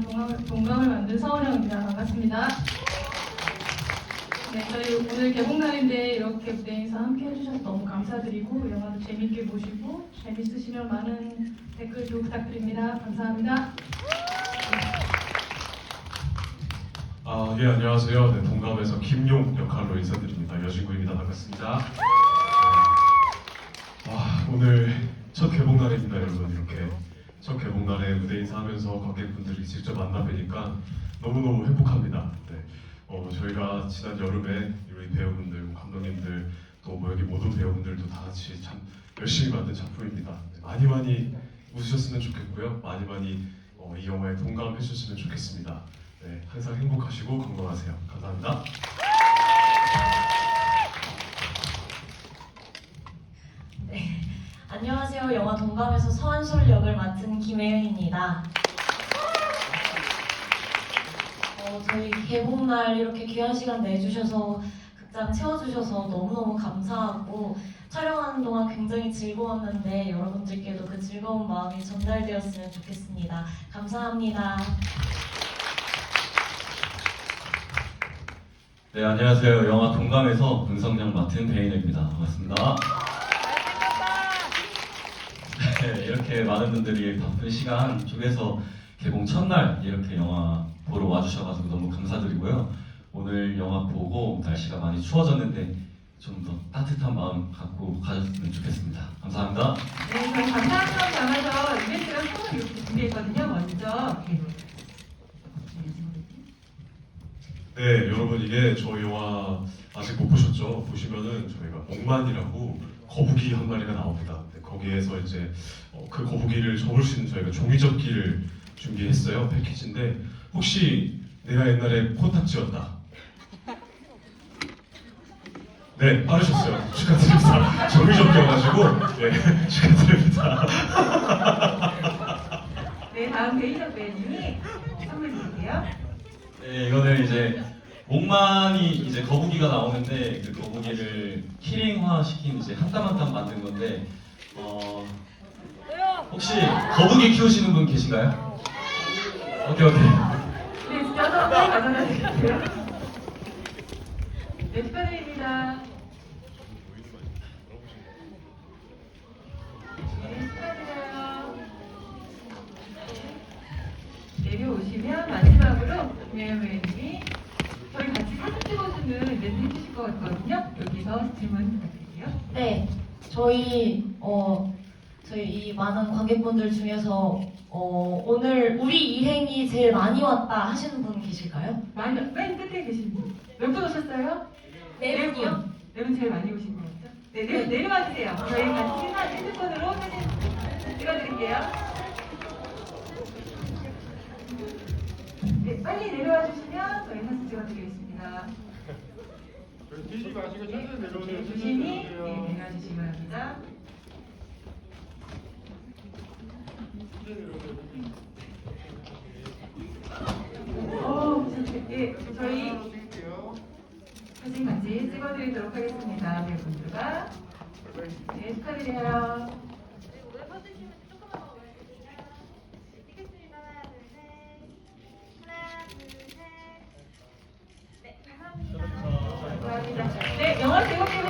영화랑 동감을, 동감을 만든 서은영입니다. 반갑습니다. 네, 저희 오늘 개봉날인데 이렇게 무대 인사 함께 해주셔서 너무 감사드리고 영화도 재밌게 보시고 재밌으시면 많은 댓글도 부탁드립니다. 감사합니다. 아, 예, 안녕하세요. 네, 동감에서 김용 역할로 인사드립니다. 여진구입니다. 반갑습니다. 네. 와, 오늘 첫 개봉날입니다, 여러분. 이렇게 첫 개봉날에 무대 인사하면서 관객분들이 직접 만나 뵈니까 너무너무 행복합니다. 네. 어, 저희가 지난 여름에 우리 배우분들, 감독님들, 또뭐 여기 모든 배우분들도 다 같이 참 열심히 만든 작품입니다. 네, 많이 많이 웃으셨으면 좋겠고요. 많이 많이 어, 이 영화에 동감해 주셨으면 좋겠습니다. 네, 항상 행복하시고 건강하세요. 감사합니다. 영화 동감에서 서한솔 역을 맡은 김혜은입니다. 어, 저희 개봉날 이렇게 귀한 시간 내주셔서 극장 채워주셔서 너무너무 감사하고 촬영하는 동안 굉장히 즐거웠는데 여러분들께도 그 즐거운 마음이 전달되었으면 좋겠습니다. 감사합니다. 네, 안녕하세요. 영화 동감에서 은성양 맡은 배인혜입니다. 반갑습니다. 네, 이렇게 많은 분들이 바쁜 시간 쪽에서 개봉 첫날 이렇게 영화 보러 와주셔가지고 너무 감사드리고요. 오늘 영화 보고 날씨가 많이 추워졌는데 좀 더 따뜻한 마음 갖고 가셨으면 좋겠습니다. 감사합니다. 네, 저희 마음 담아서 이벤트가 선물 이렇게 준비했거든요. 먼저 네, 여러분 이게 저희 영화 아직 못 보셨죠? 보시면은 저희가 목만이라고 거북이 한 마리가 나옵니다. 네, 거기에서 이제 어, 그 거북이를 접을 수 있는 저희가 종이접기를 준비했어요. 패키지인데 혹시 내가 옛날에 코딱지였다. 네, 빠르셨어요. 축하드립니다. 종이접기여가지고 네, 축하드립니다. 네, 다음 베이저 배님이 선물 드릴게요. 네, 이거는 이제 목만이 이제 거북이가 나오는데 그 거북이를 키링화 시킨 이제 한땀 한땀 만든 건데 어 혹시 거북이 키우시는 분 계신가요? 오케이 오케이. 네, 가져다 드릴게요. 네, 축하드립니다. 네, 축하드려요. 내려오시면 마지막으로 김혜연 배우님이 저희 같이 사진 찍어주는 멘트 해주실 것 같거든요. 여기서 질문 부탁드릴게요. 네, 저희 어 저희 이 많은 관객분들 중에서 어 오늘 우리 일행이 제일 많이 왔다 하시는 분 계실까요? 많이, 맨 끝에 계신 분. 몇 분 오셨어요? 네 분이요. 네 분 제일 많이 오신 것 같죠? 네, 네, 내려와 주세요. 저희 같이 사- 핸드폰으로 사진 찍어드릴게요. 네, 빨리 내려와 주시면 저희 사진 찍어드리겠습니다. 뛰지 마시고 천천히 내려오세요. 조심히 네, 주시기 바랍니다. 천천히 내려오세요. 어, 예, 저희 찍을게요. 사진 같이 찍어드리도록 하겠습니다. 배우분들과. 네, 축하드려요. 감사합니다.